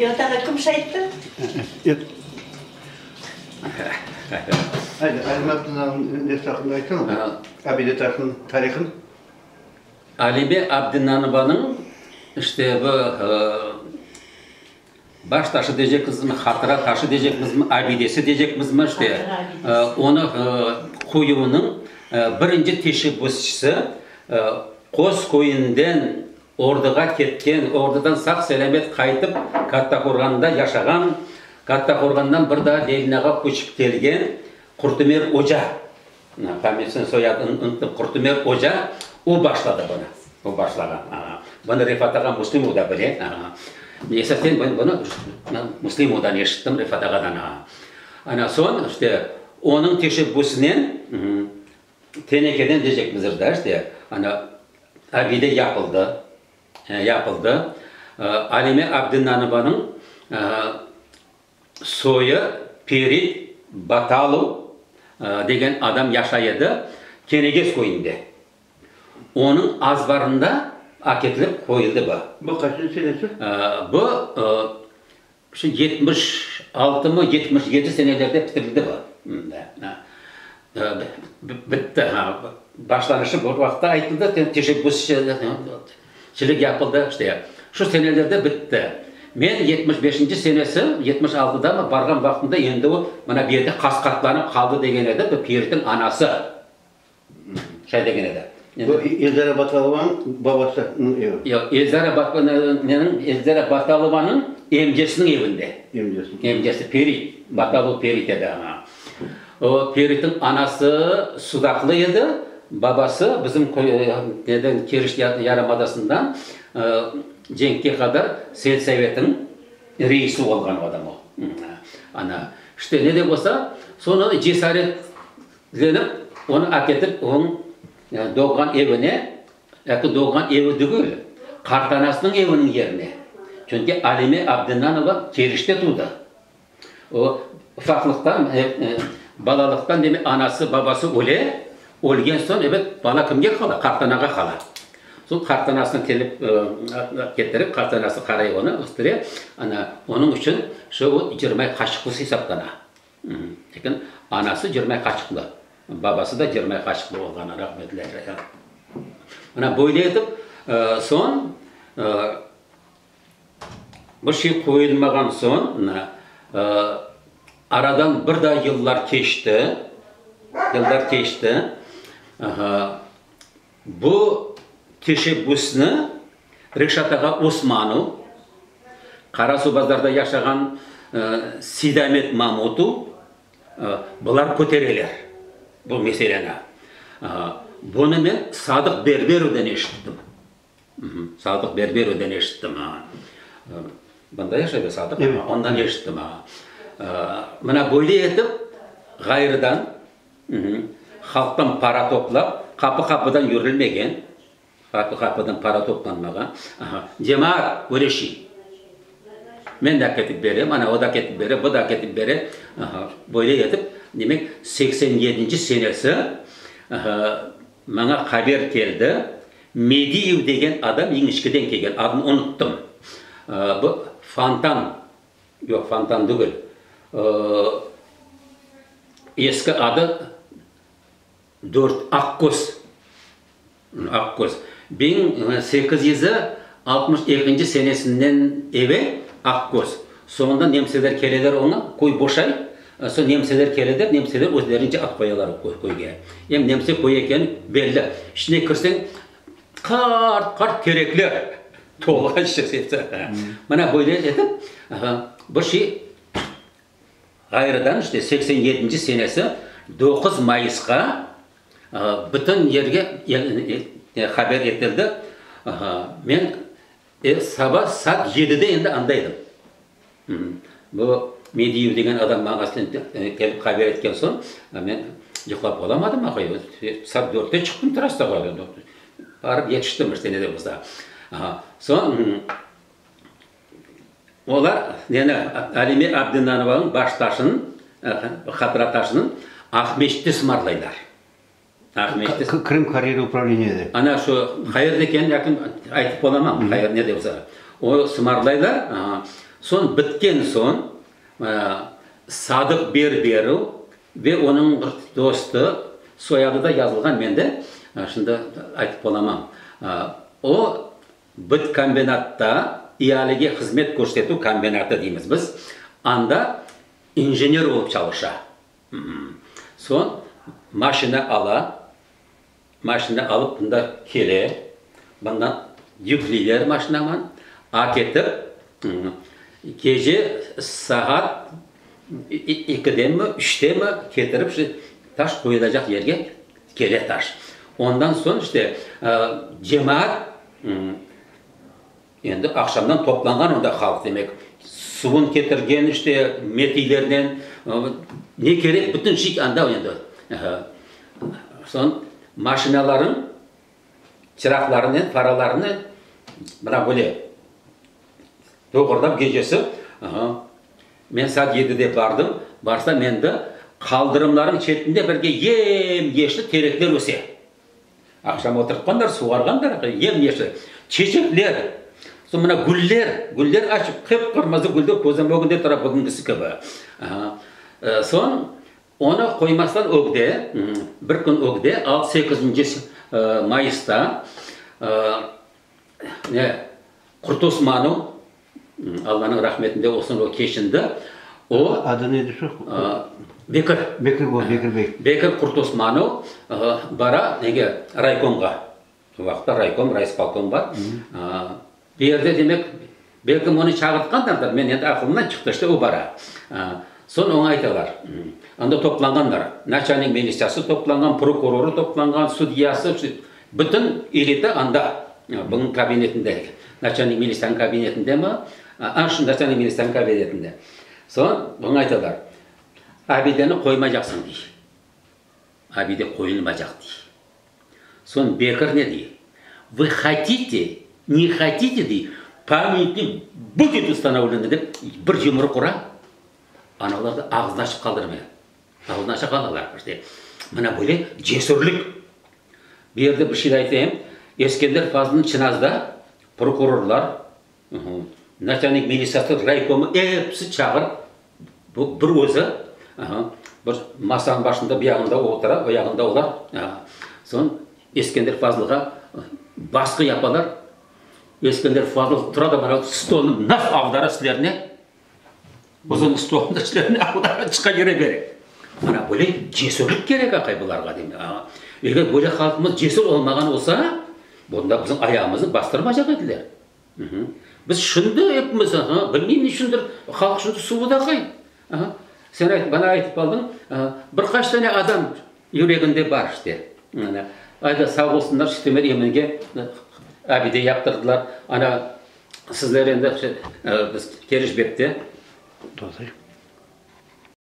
Ертаңға кім шайтты? Hakkında айтсana. Abide Taş'ın tarihini. Алиме Абдинанованың işte bu e, baş taşı diyecekmiz mi, hatıra taşı diyecekmiz mi, abidesi mi işte onu birinci e, Қос койынден ордыға кеткен, ордыдан сақ сәлемет қайтып Каттақорғанда яшаған, Каттақорғаннан бір да Ленинаға көшіп келген Құртымер Ожа. Памятсын соятын ұнтып Құртымер Ожа, о башлады бұны. О башлаған. Бұны Рифат аға Муслим да біле. Есеттен бұны Муслим одан ешіттім Рифат ағадан. а. Ана сон, işte, оның м, tenekeden diyecekmizdir de işte hani abide yapıldı yapıldı e, Alime Abdülnanıba'nın e, soyu Peri Batalu degen adam yaşaydı Keneges koyunda. Onun azbarında aketilip koyuldu bu. Bu kaçıncı senesi? Bu e, şu 76 mı 77 senelerde bitirildi bu. B- bitti. Başlanışı bu vakti айтылды, te- teşebbüsçilik yapıldı işte. Şu senelerde bitti. Men 75 senesi 76'da mı bargan vaktinde endi o mana bu yerде qasqatlanып қалды деген еді bu пердің анасы şey деген еді evi. Yok, Elzara Batman'ın Elzara Batalovanың емжесінің. Emcesi. Емжесі Пери, Баталу Пери деді ана. O Peri'дің анасы судақлы еді, neden Keriş Yarımadası'ndan e, Cenk'e kadar Selsevjet'in reisi olған адам o. Hı, Ana, işte ne de olsa sonra cesaretlenip onu aketip onun yani doğan evine, yakı doğan evi değil, kartanasının evinin yerine. Çünkü Alime Abdinanova Keriş'te tuğdu. O ufaklıktan, e, e, balalıktan demek anası babası öle, ölgen son evet bala kimге kala? Kartanaga kala. Сол картанасына келіп кетіріп картанасы қарай оны ыстыре ана оның үшін шы ол жиырма қашықлы есептана lekin анасы жиырма қашықлы бабасы да жиырма қашықлы болған рахметуллах мына бойлы етіп соң бұл şey қойылмаған соң мына арадан бір да yıllar кешті yıllar кешті bu teşebbüsünü Rikşat Ağa Osmanov, yaşayan e, Sidamet Mahmutov, e, bunlar көтерелер бұл. E, Bunu мен Sadık Berberov'dan eşittim. Мхм, Sadık Berberov'dan eşittim. ha. E, Bunda yaşıyor Sadık, Evet. ondan eşittim. Kapıdan yürülmegen, kapı kapıdan para toplanmagan. Aha. Cemaat öyle şey. Men de ketip berem, ana o da ketip bere, bu da ketip bere. Aha. Böyle yetip, demek 87. senesi aha, bana haber geldi. Mediyev degen adam Yingişkiden kelgen, adını unuttum. Aa, bu Fantan, yok Fantan değil. Eski adı dört Akkoz. Akkoz. 1862 senesinden eve Akkoz. Sonunda nemseler keleler ona koy boşay. Sonra nemseler keleler, nemseler özlerince at koyalar koy koyga. Hem nemse koy eken belli. İçine kirsen kart kart kerekler. Толған шешесі. Мына böyle етіп, бұл şey Ғайрыдан işte 87 senesi 9 Mayıs'a e, haber etildi. Aha, Men e, sabah saat 7'de endi andaydım. Hı. Bu Mediyev деген адам маған келіп etken soң e, men ұйықтап болamadım ағай. Saat 4'te çıktım terasta Барып işte ne de болса. М, олар нені әлиме әбдінанованың баш ташын хатыра ташының ақмешітте сымарлайлар Kırım Kariyeri Upravleniye'de. ана шу қайыр екенін якын айтып қайыр не деп болса ол сымарлайлар ага. сон біткен соң садық берберу ве оның бір досты сояды да жазылған менде шынды айтып боламам о бүт комбинатта иялиге қызмет көрсету комбинаты дейміз біз анда инженер болып çalışа сон машина ала машина алып мында келе мындан жүклейлер машинаман акетіп м, кеже сағат и- и- екіден ме үштен ме кетіріп ше- таш қойылacak жерге келе таш ондан соң işte ә, жемаат м, енді ақшамдан топланған онда халық демек суын кетірген işte метилерден ә, не керек бүтін шик анда енді Ә, сон машиналарын чырақтарымен фараларını мына бөле тоғырдап кежесі мен сағат едіде бардым барса менді қалдырымların шетінде бірге ем ешті теректер өсе ақшам отыртқандар суарғандар ем ешті чечектер сол мына гүлдер гүлдер ашып қып қырмызы гүлдер көземөгінде тұра бүгінгісі кібі сон оны қоймастан өгде бір күн өгде ал сегізінші майыста не құрт османов м, алланың рахметінде осыны кешінді о ә, бекір бекір құрт османов ә, бара неге райкомға сол уақытта райком райисполком бар бұл жерде демек бәлкім оны шақыртқандардар мен енді ақылымнан шықты işte о бара соны оңай айталар анда топланғандар начальник милициясы топланған прокуроры топланған судьясы бүтін элита анда бұның кабинетінде начальник милицияның кабинетінде ма начальник милицияның кабинетінде соны бұны айталар әбидені қоймай жақсың дейді әбиде қойылма жақ дейді соны бекір не дейді вы хотите не хотите дейді памятник будет установлен деп бір жұмырық ұра аналарды ağzını ашып қалдырмай ağzını ашып қалалар işte. Мына бөле жесірлік бұл жерде бір шет айтайын ескендер фазылдың чиназда прокурорлар начальник милициясы райкомы епсі шақырып бір өзі бір масаның басында бұяғында отыра бұяғында олар соны ескендер фазылға басқы япалар ескендер фазыл тұрады мына столын нақ аудара сілеріне ұзын столында сілеріне аудара шықа бере. Мына бөле жесірлік керек ақай бұларға деймін. Егер бөле халқымыз жесір болмаған болса бұнда біздің аяғымызды бастырма Мгм. біз шынды аха, білмеймін үшіндір халық шынды суыда қай. Сен айт бана айтып қалдың а, бір қаштане адам жүрегінде бар іште. Айда сау болсындар штемер емінге әбиде яптырдылар. Ана сіздер енді біз керішбекте Entonces,